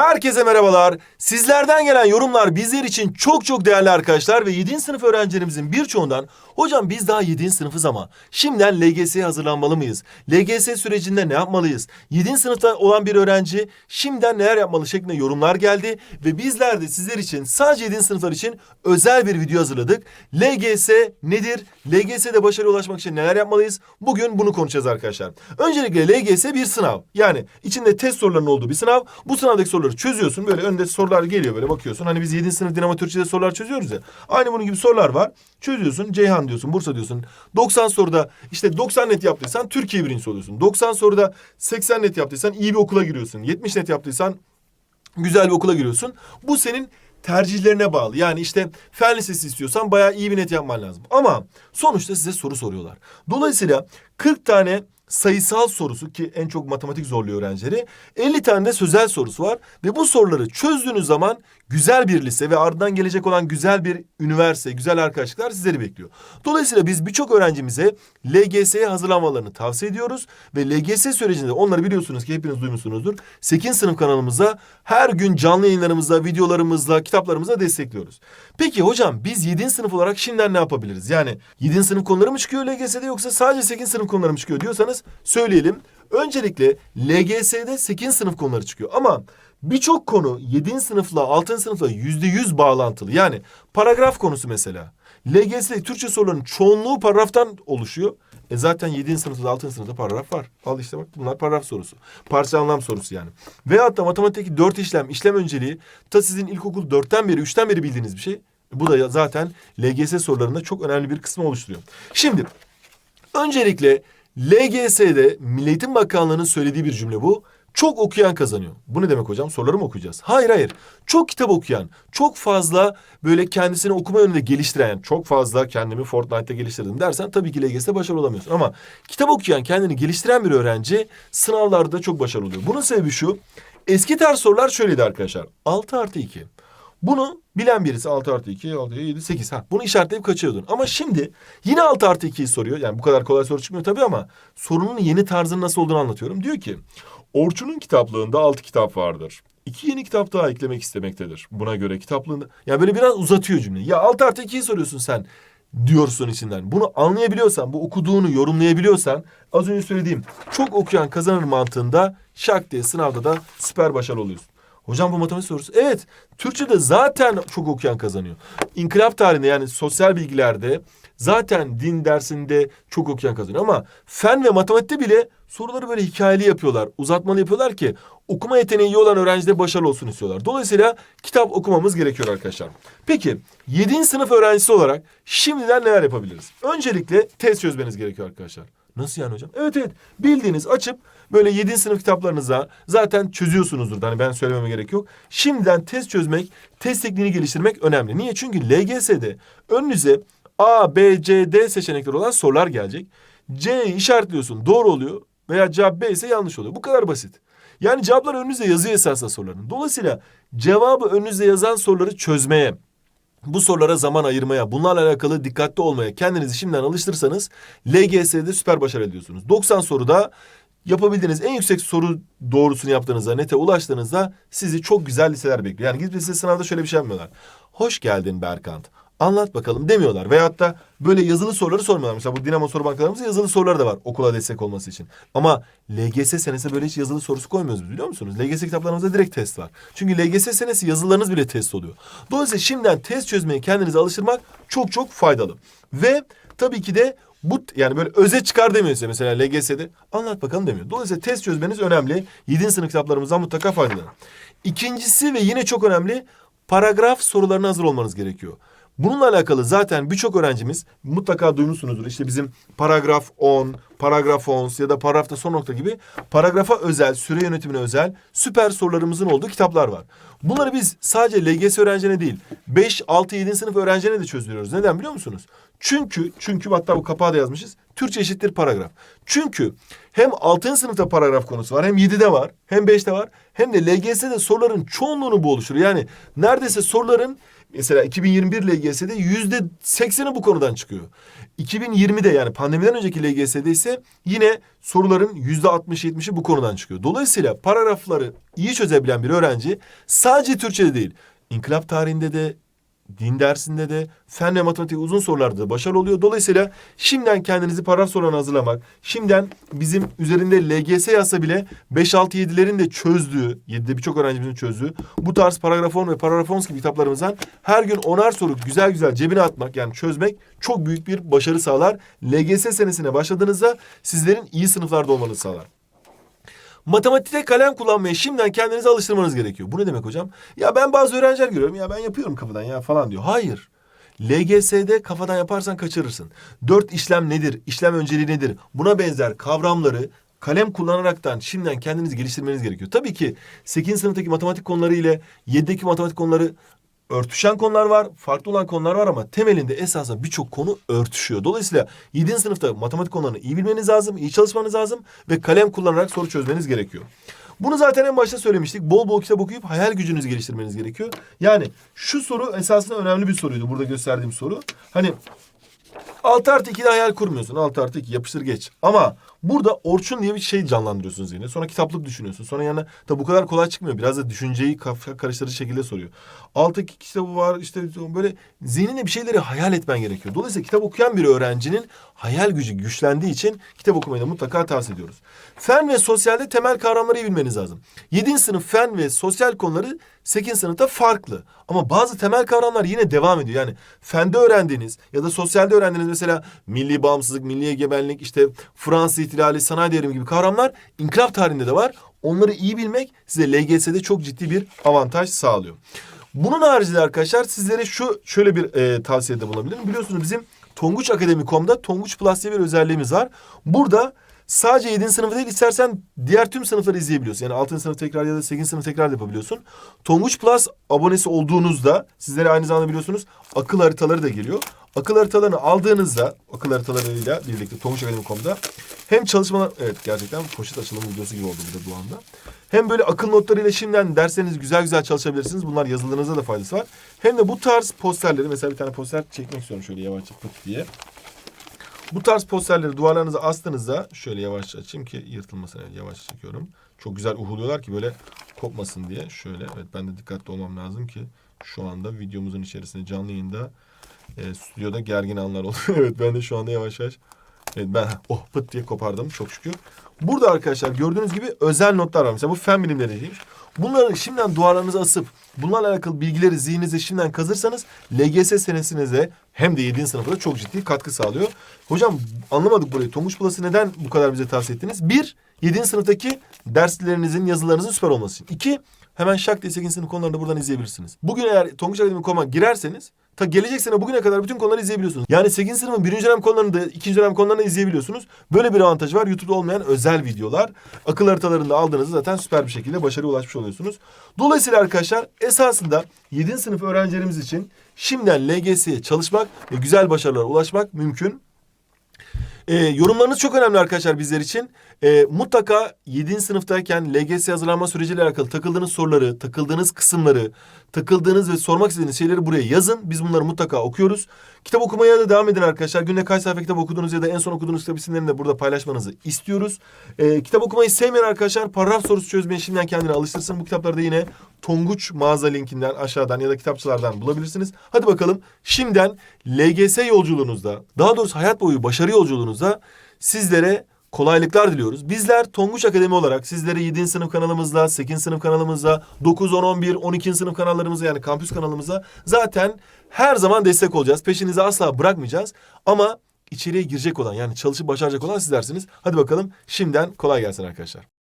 Ha! Herkese merhabalar. Sizlerden gelen yorumlar bizler için çok çok değerli arkadaşlar ve 7. sınıf öğrencilerimizin birçoğundan hocam biz daha 7. sınıfız ama şimdiden LGS'ye hazırlanmalı mıyız? LGS sürecinde ne yapmalıyız? 7. sınıfta olan bir öğrenci şimdiden neler yapmalı şeklinde yorumlar geldi ve bizler de sizler için sadece 7. sınıflar için özel bir video hazırladık. LGS nedir? LGS'de başarıya ulaşmak için neler yapmalıyız? Bugün bunu konuşacağız arkadaşlar. Öncelikle LGS bir sınav. Yani içinde test sorularının olduğu bir sınav. Bu sınavdaki soruları çözüyorsun. Böyle önde sorular geliyor böyle bakıyorsun. Hani biz 7. sınıf Dinamo Türkçe'de sorular çözüyoruz ya. Aynı bunun gibi sorular var. Çözüyorsun. Ceyhan diyorsun, Bursa diyorsun. 90 soruda işte 90 net yaptıysan Türkiye birincisi oluyorsun. 90 soruda 80 net yaptıysan iyi bir okula giriyorsun. 70 net yaptıysan güzel bir okula giriyorsun. Bu senin tercihlerine bağlı. Yani işte fen lisesi istiyorsan bayağı iyi bir net yapman lazım. Ama sonuçta size soru soruyorlar. Dolayısıyla 40 tane sayısal sorusu ki en çok matematik zorluyor öğrencileri. 50 tane de sözel sorusu var ve bu soruları çözdüğünüz zaman güzel bir lise ve ardından gelecek olan güzel bir üniversite, güzel arkadaşlıklar sizleri bekliyor. Dolayısıyla biz birçok öğrencimize LGS'ye hazırlanmalarını tavsiye ediyoruz ve LGS sürecinde onları biliyorsunuz ki hepiniz duymuşsunuzdur. 8 sınıf kanalımıza her gün canlı yayınlarımızla, videolarımızla, kitaplarımızla destekliyoruz. Peki hocam biz 7. sınıf olarak şimdiden ne yapabiliriz? Yani 7. sınıf konuları mı çıkıyor LGS'de yoksa sadece 8 sınıf konuları mı çıkıyor diyorsanız söyleyelim. Öncelikle LGS'de 8 sınıf konuları çıkıyor ama birçok konu 7. sınıfla 6. sınıfla %100 bağlantılı. Yani paragraf konusu mesela. LGS'de Türkçe soruların çoğunluğu paragraftan oluşuyor. E zaten 7. sınıfta 6. sınıfta paragraf var. Al işte bak bunlar paragraf sorusu. Parça anlam sorusu yani. Veyahut da matematikteki 4 işlem, işlem önceliği ta sizin ilkokul 4'ten beri 3'ten beri bildiğiniz bir şey. Bu da zaten LGS sorularında çok önemli bir kısmı oluşturuyor. Şimdi öncelikle LGS'de Milli Eğitim Bakanlığı'nın söylediği bir cümle bu. Çok okuyan kazanıyor. Bu ne demek hocam? Soruları mı okuyacağız? Hayır hayır. Çok kitap okuyan, çok fazla böyle kendisini okuma yönünde geliştiren, çok fazla kendimi Fortnite'da geliştirdim dersen tabii ki LGS'de başarılı olamıyorsun. Ama kitap okuyan, kendini geliştiren bir öğrenci sınavlarda çok başarılı oluyor. Bunun sebebi şu. Eski tarz sorular şöyleydi arkadaşlar. 6 artı 2. Bunu bilen birisi 6 artı 2, 6, 7, 8. Ha, bunu işaretleyip kaçıyordun. Ama şimdi yine 6 artı 2'yi soruyor. Yani bu kadar kolay soru çıkmıyor tabii ama sorunun yeni tarzının nasıl olduğunu anlatıyorum. Diyor ki Orçun'un kitaplığında 6 kitap vardır. İki yeni kitap daha eklemek istemektedir. Buna göre kitaplığında... Ya böyle biraz uzatıyor cümleyi. Ya 6 artı 2'yi soruyorsun sen diyorsun içinden. Bunu anlayabiliyorsan, bu okuduğunu yorumlayabiliyorsan az önce söylediğim çok okuyan kazanır mantığında şak diye sınavda da süper başarılı oluyorsun. Hocam bu matematik sorusu. Evet. Türkçe'de zaten çok okuyan kazanıyor. İnkılap tarihinde yani sosyal bilgilerde zaten din dersinde çok okuyan kazanıyor. Ama fen ve matematikte bile soruları böyle hikayeli yapıyorlar. Uzatmalı yapıyorlar ki okuma yeteneği iyi olan öğrenciler başarılı olsun istiyorlar. Dolayısıyla kitap okumamız gerekiyor arkadaşlar. Peki 7. sınıf öğrencisi olarak şimdiden neler yapabiliriz? Öncelikle test çözmeniz gerekiyor arkadaşlar. Nasıl yani hocam? Evet evet. Bildiğiniz açıp böyle 7. sınıf kitaplarınıza zaten çözüyorsunuzdur. Hani ben söylememe gerek yok. Şimdiden test çözmek, test tekniğini geliştirmek önemli. Niye? Çünkü LGS'de önünüze A, B, C, D seçenekleri olan sorular gelecek. C'yi işaretliyorsun doğru oluyor veya cevap B ise yanlış oluyor. Bu kadar basit. Yani cevaplar önünüzde yazıyor esasında soruların. Dolayısıyla cevabı önünüzde yazan soruları çözmeye, bu sorulara zaman ayırmaya, bunlarla alakalı dikkatli olmaya kendinizi şimdiden alıştırırsanız LGS'de süper başarı ediyorsunuz. 90 soruda yapabildiğiniz en yüksek soru doğrusunu yaptığınızda, nete ulaştığınızda sizi çok güzel liseler bekliyor. Yani gidip size sınavda şöyle bir şey yapmıyorlar. Hoş geldin Berkant. Anlat bakalım demiyorlar. Veyahut da böyle yazılı soruları sormuyorlar. Mesela bu Dinamo soru bankalarımızda yazılı sorular da var okula destek olması için. Ama LGS senesi böyle hiç yazılı sorusu koymuyoruz biliyor musunuz? LGS kitaplarımızda direkt test var. Çünkü LGS senesi yazılarınız bile test oluyor. Dolayısıyla şimdiden test çözmeye kendinizi alıştırmak çok çok faydalı. Ve tabii ki de bu yani böyle özet çıkar demiyor size mesela LGS'de. Anlat bakalım demiyor. Dolayısıyla test çözmeniz önemli. 7. sınıf kitaplarımızdan mutlaka faydalanın. İkincisi ve yine çok önemli paragraf sorularına hazır olmanız gerekiyor. Bununla alakalı zaten birçok öğrencimiz mutlaka duymuşsunuzdur. İşte bizim paragraf 10, paragraf 10 ya da paragrafta son nokta gibi paragrafa özel, süre yönetimine özel süper sorularımızın olduğu kitaplar var. Bunları biz sadece LGS öğrencilerine değil, 5, 6, 7. sınıf öğrencilerine de çözdürüyoruz. Neden biliyor musunuz? Çünkü, çünkü hatta bu kapağı da yazmışız. Türkçe eşittir paragraf. Çünkü hem 6. sınıfta paragraf konusu var, hem 7'de var, hem 5'te var, hem de LGS'de soruların çoğunluğunu bu oluşturuyor. Yani neredeyse soruların Mesela 2021 LGS'de yüzde sekseni bu konudan çıkıyor. 2020'de yani pandemiden önceki LGS'de ise yine soruların yüzde 60-70'i bu konudan çıkıyor. Dolayısıyla paragrafları iyi çözebilen bir öğrenci sadece Türkçe'de değil, inkılap tarihinde de, din dersinde de, fen ve matematik uzun sorularda da başarılı oluyor. Dolayısıyla şimdiden kendinizi paragraf sorularına hazırlamak, şimdiden bizim üzerinde LGS yazsa bile 5-6-7'lerin de çözdüğü, 7'de birçok öğrencimizin çözdüğü bu tarz paragraf 10 ve paragraf 10 gibi kitaplarımızdan her gün onar soru güzel güzel cebine atmak yani çözmek çok büyük bir başarı sağlar. LGS senesine başladığınızda sizlerin iyi sınıflarda olmanızı sağlar. Matematikte kalem kullanmaya şimdiden kendinizi alıştırmanız gerekiyor. Bu ne demek hocam? Ya ben bazı öğrenciler görüyorum ya ben yapıyorum kafadan ya falan diyor. Hayır. LGS'de kafadan yaparsan kaçırırsın. Dört işlem nedir? İşlem önceliği nedir? Buna benzer kavramları kalem kullanaraktan şimdiden kendinizi geliştirmeniz gerekiyor. Tabii ki 8. sınıftaki matematik konuları ile 7'deki matematik konuları örtüşen konular var, farklı olan konular var ama temelinde esasında birçok konu örtüşüyor. Dolayısıyla 7. sınıfta matematik konularını iyi bilmeniz lazım, iyi çalışmanız lazım ve kalem kullanarak soru çözmeniz gerekiyor. Bunu zaten en başta söylemiştik. Bol bol kitap okuyup hayal gücünüzü geliştirmeniz gerekiyor. Yani şu soru esasında önemli bir soruydu burada gösterdiğim soru. Hani 6 artı 2'de hayal kurmuyorsun. 6 artı 2 yapıştır geç. Ama burada Orçun diye bir şey canlandırıyorsun zihnine. Sonra kitaplık düşünüyorsun. Sonra yanına tabi bu kadar kolay çıkmıyor. Biraz da düşünceyi kafa karıştırıcı şekilde soruyor. 6 2 kitabı var işte böyle zihnine bir şeyleri hayal etmen gerekiyor. Dolayısıyla kitap okuyan bir öğrencinin hayal gücü güçlendiği için kitap okumayı da mutlaka tavsiye ediyoruz. Fen ve sosyalde temel kavramları bilmeniz lazım. 7. sınıf fen ve sosyal konuları 8. sınıfta farklı. Ama bazı temel kavramlar yine devam ediyor. Yani fende öğrendiğiniz ya da sosyalde öğrendiğiniz mesela milli bağımsızlık, milli egemenlik, işte Fransız ihtilali, sanayi devrimi gibi kavramlar inkılap tarihinde de var. Onları iyi bilmek size LGS'de çok ciddi bir avantaj sağlıyor. Bunun haricinde arkadaşlar sizlere şu şöyle bir e, tavsiyede bulunabilirim. Biliyorsunuz bizim Tonguç Akademi.com'da Tonguç Plus diye bir özelliğimiz var. Burada sadece 7. sınıfı değil istersen diğer tüm sınıfları izleyebiliyorsun. Yani 6. sınıf tekrar ya da 8. sınıf tekrar da yapabiliyorsun. Tonguç Plus abonesi olduğunuzda sizlere aynı zamanda biliyorsunuz akıl haritaları da geliyor. Akıl haritalarını aldığınızda akıl haritalarıyla birlikte Tonguç Akademi.com'da hem çalışmalar evet gerçekten poşet açılımı videosu gibi oldu burada bu anda. Hem böyle akıl notlarıyla şimdiden derslerinizi güzel güzel çalışabilirsiniz. Bunlar yazılarınıza da faydası var. Hem de bu tarz posterleri mesela bir tane poster çekmek istiyorum şöyle yavaşça pıt diye. Bu tarz posterleri duvarlarınıza astığınızda şöyle yavaşça açayım ki yırtılmasın. Evet, yavaş çekiyorum. Çok güzel uhuluyorlar ki böyle kopmasın diye. Şöyle evet ben de dikkatli olmam lazım ki şu anda videomuzun içerisinde canlı yayında e, stüdyoda gergin anlar oluyor. evet ben de şu anda yavaş yavaş Evet ben oh pıt diye kopardım çok şükür. Burada arkadaşlar gördüğünüz gibi özel notlar var. Mesela bu fen bilimleri değilmiş. Bunları şimdiden duvarlarınıza asıp bunlarla alakalı bilgileri zihninizde şimdiden kazırsanız LGS senesinize hem de 7. sınıfta çok ciddi katkı sağlıyor. Hocam anlamadık burayı. Tonguç Plus'ı neden bu kadar bize tavsiye ettiniz? Bir, 7. sınıftaki derslerinizin, yazılarınızın süper olması için. İki, hemen şak diye 8. sınıf konularını da buradan izleyebilirsiniz. Bugün eğer Tonguç Akademi.com'a girerseniz ta gelecek sene bugüne kadar bütün konuları izleyebiliyorsunuz. Yani 8. sınıfın 1. dönem konularını da 2. dönem konularını izleyebiliyorsunuz. Böyle bir avantajı var. YouTube'da olmayan özel videolar. Akıl haritalarında aldığınızda zaten süper bir şekilde başarıya ulaşmış oluyorsunuz. Dolayısıyla arkadaşlar esasında 7. sınıf öğrencilerimiz için şimdiden LGS'ye çalışmak ve güzel başarılara ulaşmak mümkün. Ee, yorumlarınız çok önemli arkadaşlar bizler için. Ee, mutlaka 7. sınıftayken LGS hazırlanma süreciyle alakalı takıldığınız soruları, takıldığınız kısımları, takıldığınız ve sormak istediğiniz şeyleri buraya yazın. Biz bunları mutlaka okuyoruz. Kitap okumaya da devam edin arkadaşlar. Günde kaç sayfa kitap okudunuz ya da en son okuduğunuz kitap isimlerini de burada paylaşmanızı istiyoruz. Ee, kitap okumayı sevmeyen arkadaşlar paragraf sorusu çözmeye şimdiden kendini alıştırsın. Bu kitapları da yine Tonguç mağaza linkinden aşağıdan ya da kitapçılardan bulabilirsiniz. Hadi bakalım şimdiden LGS yolculuğunuzda daha doğrusu hayat boyu başarı yolculuğunuzda sizlere kolaylıklar diliyoruz. Bizler Tonguç Akademi olarak sizlere 7. sınıf kanalımızda, 8. sınıf kanalımızda, 9, 10, 11, 12. sınıf kanallarımızda yani kampüs kanalımızda zaten her zaman destek olacağız. Peşinizi asla bırakmayacağız. Ama içeriye girecek olan yani çalışıp başaracak olan sizlersiniz. Hadi bakalım şimdiden kolay gelsin arkadaşlar.